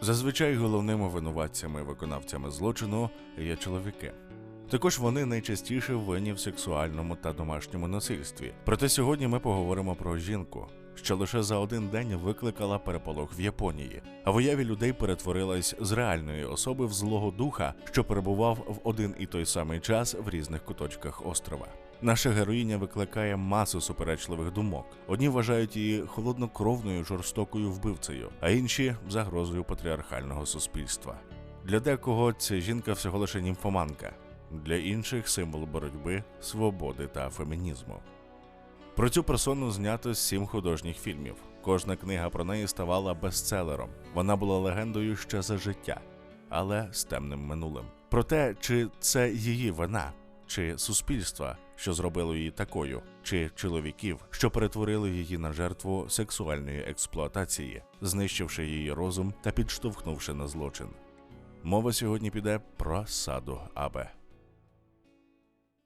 Зазвичай головними винуватцями виконавцями злочину є чоловіки. Також вони найчастіше винні в сексуальному та домашньому насильстві. Проте сьогодні ми поговоримо про жінку, що лише за один день викликала переполох в Японії, а в уяві людей перетворилась з реальної особи в злого духа, що перебував в один і той самий час в різних куточках острова. Наша героїня викликає масу суперечливих думок. Одні вважають її холоднокровною жорстокою вбивцею, а інші загрозою патріархального суспільства. Для декого ця жінка всього лише німфоманка, для інших символ боротьби, свободи та фемінізму. Про цю персону знято сім художніх фільмів. Кожна книга про неї ставала бестселером. Вона була легендою ще за життя, але з темним минулим. Про те, чи це її вина, чи суспільства, що зробило її такою, чи чоловіків, що перетворили її на жертву сексуальної експлуатації, знищивши її розум та підштовхнувши на злочин. Мова сьогодні піде про саду Абе.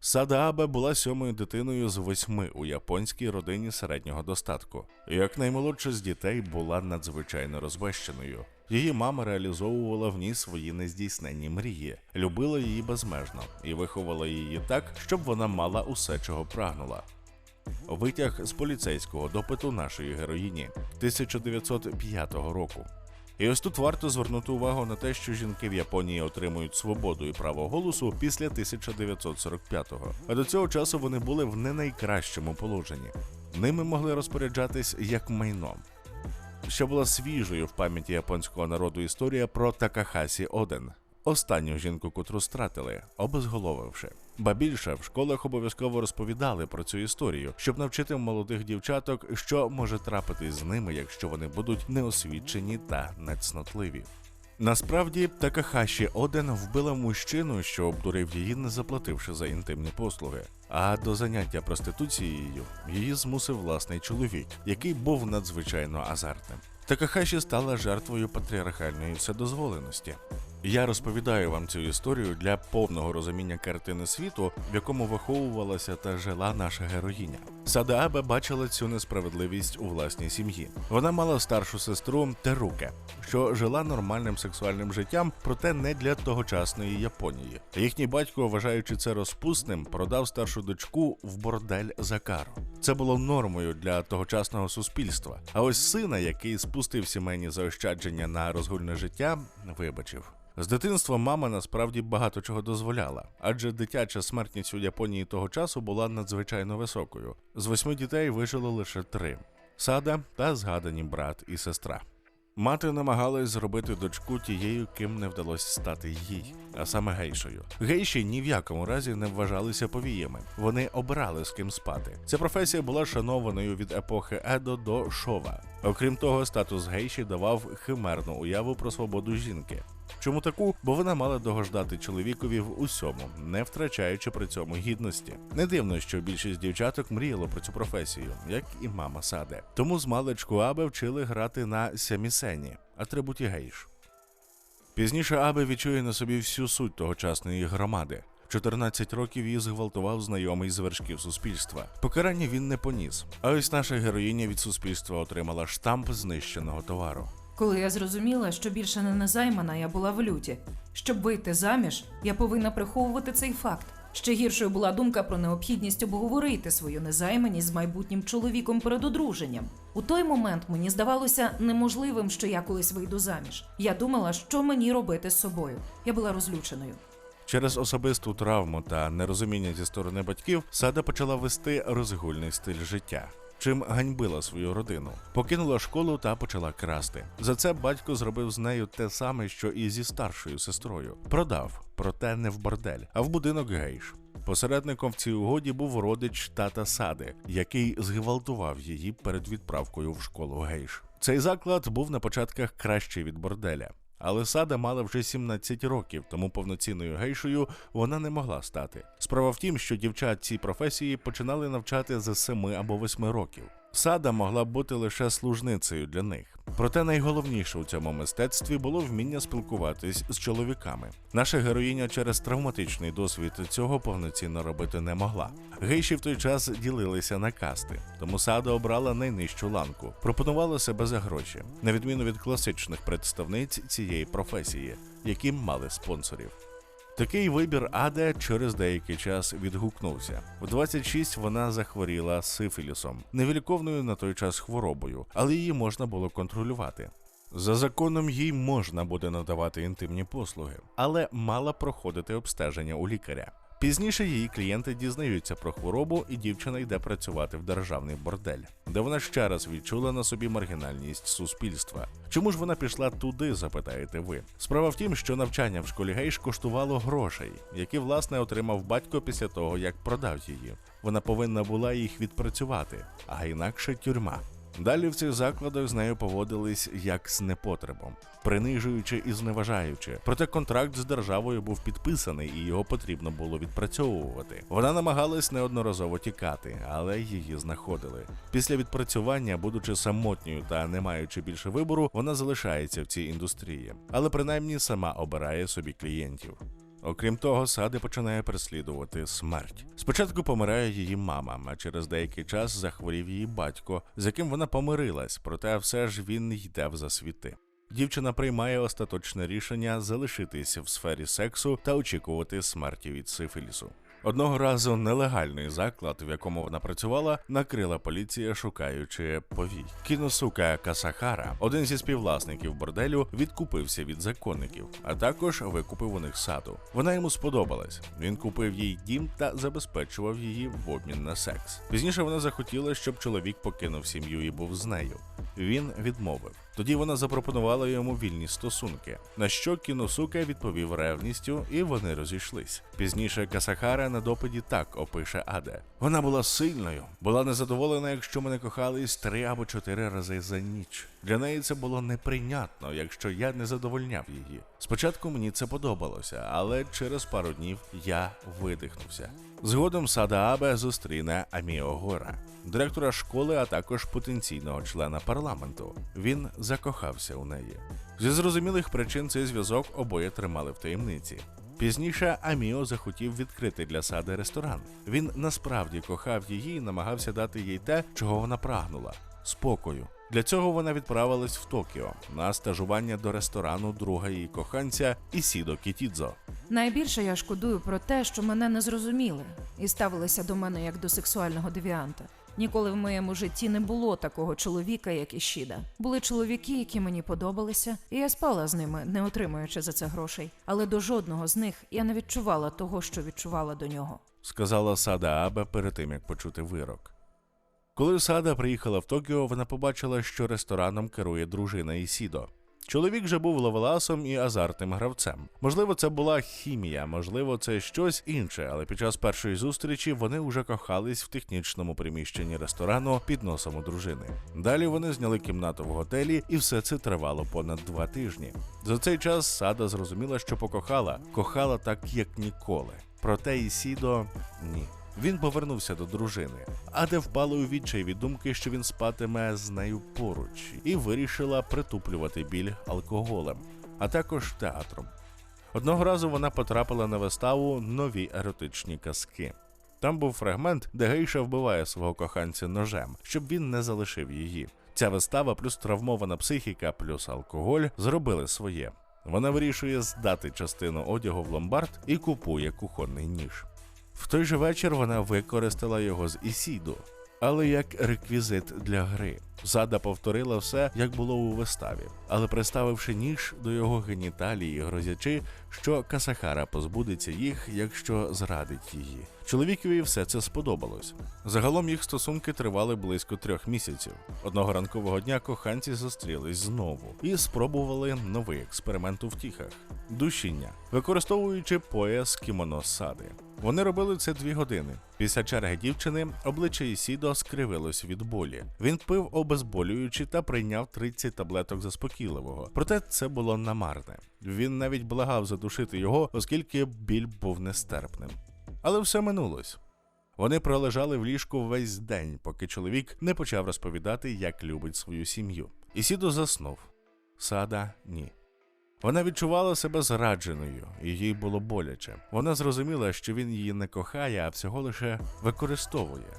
Сада Абе була сьомою дитиною з восьми у японській родині середнього достатку. Як наймолодша з дітей була надзвичайно розбещеною. Її мама реалізовувала в ній свої нездійсненні мрії, любила її безмежно і виховала її так, щоб вона мала усе, чого прагнула. Витяг з поліцейського допиту нашої героїні 1905 року. І ось тут варто звернути увагу на те, що жінки в Японії отримують свободу і право голосу після 1945-го. А до цього часу вони були в не найкращому положенні. Ними могли розпоряджатись як майном. Що була свіжою в пам'яті японського народу історія про Такахасі Оден, останню жінку, котру стратили, обезголовивши. Ба більше в школах обов'язково розповідали про цю історію, щоб навчити молодих дівчаток, що може трапитись з ними, якщо вони будуть неосвічені та нецнотливі. Насправді, Такахаші Оден вбила мужчину, що обдурив її, не заплативши за інтимні послуги. А до заняття проституцією її змусив власний чоловік, який був надзвичайно азартним. Такахаші стала жертвою патріархальної вседозволеності. Я розповідаю вам цю історію для повного розуміння картини світу, в якому виховувалася та жила наша героїня. Сада Абе бачила цю несправедливість у власній сім'ї. Вона мала старшу сестру Теруке, що жила нормальним сексуальним життям, проте не для тогочасної Японії. Їхній батько, вважаючи це розпусним, продав старшу дочку в бордель за кару. Це було нормою для тогочасного суспільства. А ось сина, який спустив сімейні заощадження на розгульне життя, вибачив. З дитинства мама насправді багато чого дозволяла, адже дитяча смертність у Японії того часу була надзвичайно високою. З восьми дітей вижило лише три: сада та згадані брат і сестра. Мати намагалась зробити дочку тією, ким не вдалося стати їй, а саме гейшою. Гейші ні в якому разі не вважалися повіями. Вони обирали з ким спати. Ця професія була шанованою від епохи Едо до Шова. Окрім того, статус гейші давав химерну уяву про свободу жінки. Чому таку? Бо вона мала догождати чоловікові в усьому, не втрачаючи при цьому гідності. Не дивно, що більшість дівчаток мріяло про цю професію, як і мама Саде. Тому з маличку Абе вчили грати на сямісені, атрибуті гейш. Пізніше Абе відчує на собі всю суть тогочасної громади. 14 років її зґвалтував знайомий з вершків суспільства. Покарання він не поніс. А ось наша героїня від суспільства отримала штамп знищеного товару. Коли я зрозуміла, що більше не незаймана, я була в люті. Щоб вийти заміж, я повинна приховувати цей факт. Ще гіршою була думка про необхідність обговорити свою незайманість з майбутнім чоловіком перед одруженням. У той момент мені здавалося неможливим, що я колись вийду заміж. Я думала, що мені робити з собою. Я була розлюченою. Через особисту травму та нерозуміння зі сторони батьків Сада почала вести розгульний стиль життя. Чим ганьбила свою родину, покинула школу та почала красти. За це батько зробив з нею те саме, що і зі старшою сестрою. Продав, проте не в бордель, а в будинок гейш. Посередником в цій угоді був родич тата Сади, який зґвалтував її перед відправкою в школу гейш. Цей заклад був на початках кращий від борделя. Але сада мала вже 17 років, тому повноцінною гейшою вона не могла стати. Справа в тім, що дівчат цій професії починали навчати за 7 або 8 років. Сада могла б бути лише служницею для них. Проте найголовніше у цьому мистецтві було вміння спілкуватись з чоловіками. Наша героїня через травматичний досвід цього повноцінно робити не могла. Гейші в той час ділилися на касти, тому Сада обрала найнижчу ланку, пропонувала себе за гроші, на відміну від класичних представниць цієї професії, які мали спонсорів. Такий вибір Аде через деякий час відгукнувся. В 26 вона захворіла сифілісом, невіліковною на той час хворобою, але її можна було контролювати. За законом їй можна буде надавати інтимні послуги, але мала проходити обстеження у лікаря. Пізніше її клієнти дізнаються про хворобу, і дівчина йде працювати в державний бордель, де вона ще раз відчула на собі маргінальність суспільства. Чому ж вона пішла туди, запитаєте ви? Справа в тім, що навчання в школі гейш коштувало грошей, які власне отримав батько після того, як продав її. Вона повинна була їх відпрацювати, а інакше тюрма. Далі в цих закладах з нею поводились як з непотребом, принижуючи і зневажаючи. Проте контракт з державою був підписаний, і його потрібно було відпрацьовувати. Вона намагалась неодноразово тікати, але її знаходили. Після відпрацювання, будучи самотньою та не маючи більше вибору, вона залишається в цій індустрії, але принаймні сама обирає собі клієнтів. Окрім того, сади починає переслідувати смерть. Спочатку помирає її мама, а через деякий час захворів її батько, з яким вона помирилась, проте все ж він йде в засвіти. Дівчина приймає остаточне рішення залишитись в сфері сексу та очікувати смерті від сифілісу. Одного разу нелегальний заклад, в якому вона працювала, накрила поліція, шукаючи повій. Кіносука Касахара, один зі співвласників борделю, відкупився від законників, а також викупив у них саду. Вона йому сподобалась. Він купив їй дім та забезпечував її в обмін на секс. Пізніше вона захотіла, щоб чоловік покинув сім'ю і був з нею. Він відмовив. Тоді вона запропонувала йому вільні стосунки, на що Кіносука відповів ревністю, і вони розійшлись. Пізніше Касахара на допиті так опише Аде. Вона була сильною, була незадоволена, якщо ми не кохались три або чотири рази за ніч. Для неї це було неприйнятно, якщо я не задовольняв її. Спочатку мені це подобалося, але через пару днів я видихнувся. Згодом Сада Абе зустріне Аміо Гора, директора школи, а також потенційного члена парламенту. Він закохався у неї. Зі зрозумілих причин цей зв'язок обоє тримали в таємниці. Пізніше Аміо захотів відкрити для сади ресторан. Він насправді кохав її і намагався дати їй те, чого вона прагнула спокою. Для цього вона відправилась в Токіо на стажування до ресторану друга її коханця Ісідо Кітідзо. Найбільше я шкодую про те, що мене не зрозуміли і ставилися до мене як до сексуального девіанта. Ніколи в моєму житті не було такого чоловіка, як Ішіда. Були чоловіки, які мені подобалися, і я спала з ними, не отримуючи за це грошей. Але до жодного з них я не відчувала того, що відчувала до нього. сказала Сада Абе перед тим, як почути вирок. Коли Сада приїхала в Токіо, вона побачила, що рестораном керує дружина Ісідо. Чоловік же був ловеласом і азартним гравцем. Можливо, це була хімія, можливо, це щось інше, але під час першої зустрічі вони вже кохались в технічному приміщенні ресторану під носом у дружини. Далі вони зняли кімнату в готелі, і все це тривало понад два тижні. За цей час Сада зрозуміла, що покохала, кохала так, як ніколи. Проте Ісідо ні. Він повернувся до дружини, Аде впала у відчай від думки, що він спатиме з нею поруч, і вирішила притуплювати біль алкоголем, а також театром. Одного разу вона потрапила на виставу нові еротичні казки. Там був фрагмент, де гейша вбиває свого коханця ножем, щоб він не залишив її. Ця вистава, плюс травмована психіка, плюс алкоголь зробили своє. Вона вирішує здати частину одягу в ломбард і купує кухонний ніж. В той же вечір вона використала його з Ісіду, але як реквізит для гри. Зада повторила все, як було у виставі, але приставивши ніж до його геніталії, грозячи, що Касахара позбудеться їх, якщо зрадить її. Чоловікові все це сподобалось. Загалом їх стосунки тривали близько трьох місяців. Одного ранкового дня коханці зустрілись знову і спробували новий експеримент у втіхах душіння, використовуючи пояс кімоно сади. Вони робили це дві години. Після черги дівчини обличчя Ісідо скривилось від болі. Він пив обезболюючи та прийняв 30 таблеток заспокійливого. Проте це було намарне. Він навіть благав задушити його, оскільки біль був нестерпним. Але все минулось. Вони пролежали в ліжку весь день, поки чоловік не почав розповідати, як любить свою сім'ю. Ісідо заснув. Сада ні. Вона відчувала себе зрадженою, і їй було боляче. Вона зрозуміла, що він її не кохає, а всього лише використовує.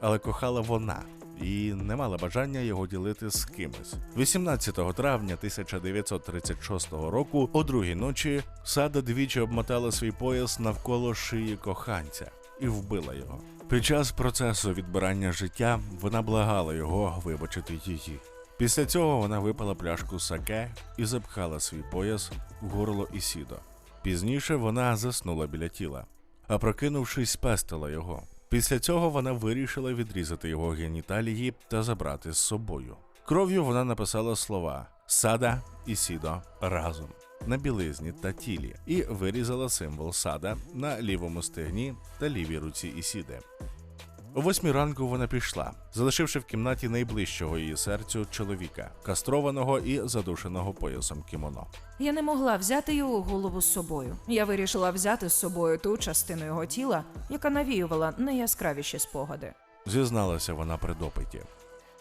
Але кохала вона і не мала бажання його ділити з кимось. 18 травня 1936 року, о другій ночі, сада двічі обмотала свій пояс навколо шиї коханця і вбила його. Під час процесу відбирання життя вона благала його вибачити її. Після цього вона випила пляшку саке і запхала свій пояс в горло Ісідо. Пізніше вона заснула біля тіла, а прокинувшись, пестила його. Після цього вона вирішила відрізати його геніталії та забрати з собою. Кров'ю вона написала слова Сада і Сідо разом на білизні та тілі і вирізала символ сада на лівому стегні та лівій руці Ісіди. О восьмій ранку вона пішла, залишивши в кімнаті найближчого її серцю чоловіка, кастрованого і задушеного поясом кімоно. Я не могла взяти його голову з собою. Я вирішила взяти з собою ту частину його тіла, яка навіювала найяскравіші спогади. Зізналася вона при допиті.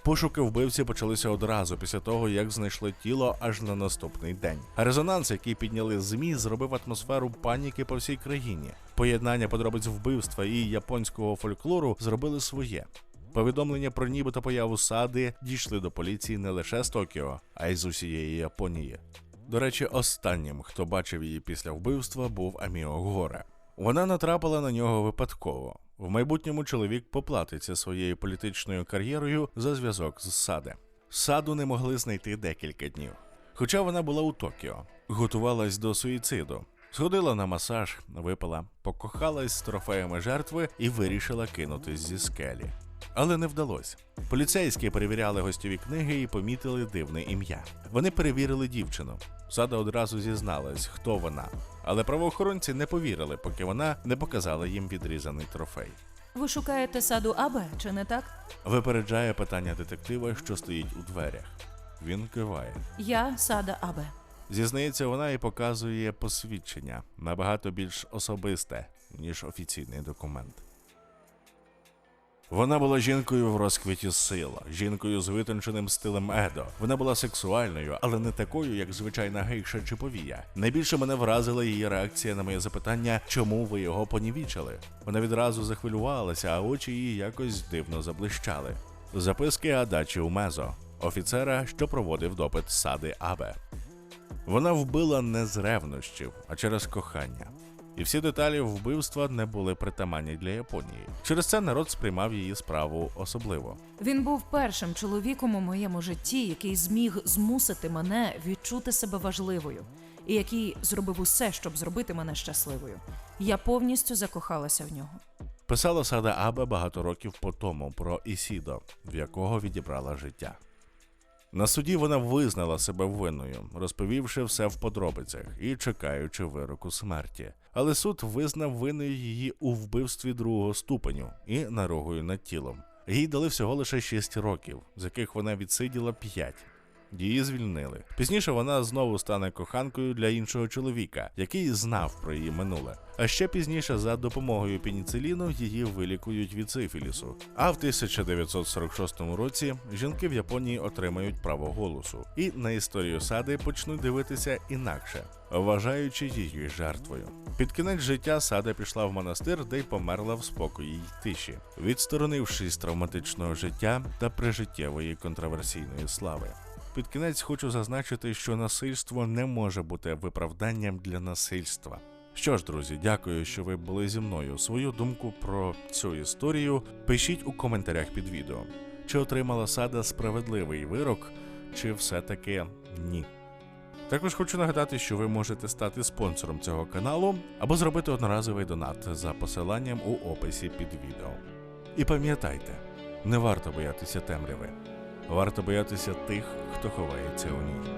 Пошуки вбивці почалися одразу після того, як знайшли тіло аж на наступний день. Резонанс, який підняли змі, зробив атмосферу паніки по всій країні. Поєднання подробиць вбивства і японського фольклору зробили своє. Повідомлення про нібито появу сади дійшли до поліції не лише з Токіо, а й з усієї Японії. До речі, останнім, хто бачив її після вбивства, був Аміо Горе. Вона натрапила на нього випадково. В майбутньому чоловік поплатиться своєю політичною кар'єрою за зв'язок з саде. Саду не могли знайти декілька днів. Хоча вона була у Токіо, готувалась до суїциду. Сходила на масаж, випила, покохалась з трофеями жертви і вирішила кинутись зі скелі. Але не вдалося. Поліцейські перевіряли гостєві книги і помітили дивне ім'я. Вони перевірили дівчину. Сада одразу зізналась, хто вона. Але правоохоронці не повірили, поки вона не показала їм відрізаний трофей. Ви шукаєте саду Абе, чи не так? Випереджає питання детектива, що стоїть у дверях. Він киває. Я сада Абе. Зізнається, вона і показує посвідчення набагато більш особисте, ніж офіційний документ. Вона була жінкою в розквіті сил, жінкою з витонченим стилем Едо. Вона була сексуальною, але не такою, як звичайна гейша чи повія. Найбільше мене вразила її реакція на моє запитання, чому ви його понівічили. Вона відразу захвилювалася, а очі її якось дивно заблищали. Записки Адачі Умезо, офіцера, що проводив допит сади Абе. Вона вбила не з ревнощів, а через кохання. І всі деталі вбивства не були притаманні для Японії. Через це народ сприймав її справу особливо. Він був першим чоловіком у моєму житті, який зміг змусити мене відчути себе важливою, і який зробив усе, щоб зробити мене щасливою. Я повністю закохалася в нього. Писала Сада Абе багато років по тому про Ісідо, в якого відібрала життя. На суді вона визнала себе винною, розповівши все в подробицях і чекаючи вироку смерті. Але суд визнав винною її у вбивстві другого ступеню і нарогою над тілом. Їй дали всього лише 6 років, з яких вона відсиділа 5. Її звільнили. Пізніше вона знову стане коханкою для іншого чоловіка, який знав про її минуле. А ще пізніше за допомогою пеніциліну її вилікують від сифілісу. А в 1946 році жінки в Японії отримають право голосу, і на історію сади почнуть дивитися інакше, вважаючи її жертвою. Під кінець життя сада пішла в монастир, де й померла в спокої й тиші, відсторонившись травматичного життя та прижиттєвої контроверсійної слави. Під кінець хочу зазначити, що насильство не може бути виправданням для насильства. Що ж, друзі, дякую, що ви були зі мною. Свою думку про цю історію пишіть у коментарях під відео. Чи отримала сада справедливий вирок, чи все-таки ні. Також хочу нагадати, що ви можете стати спонсором цього каналу або зробити одноразовий донат за посиланням у описі під відео. І пам'ятайте, не варто боятися темряви. Варто боятися тих, хто ховається у ній.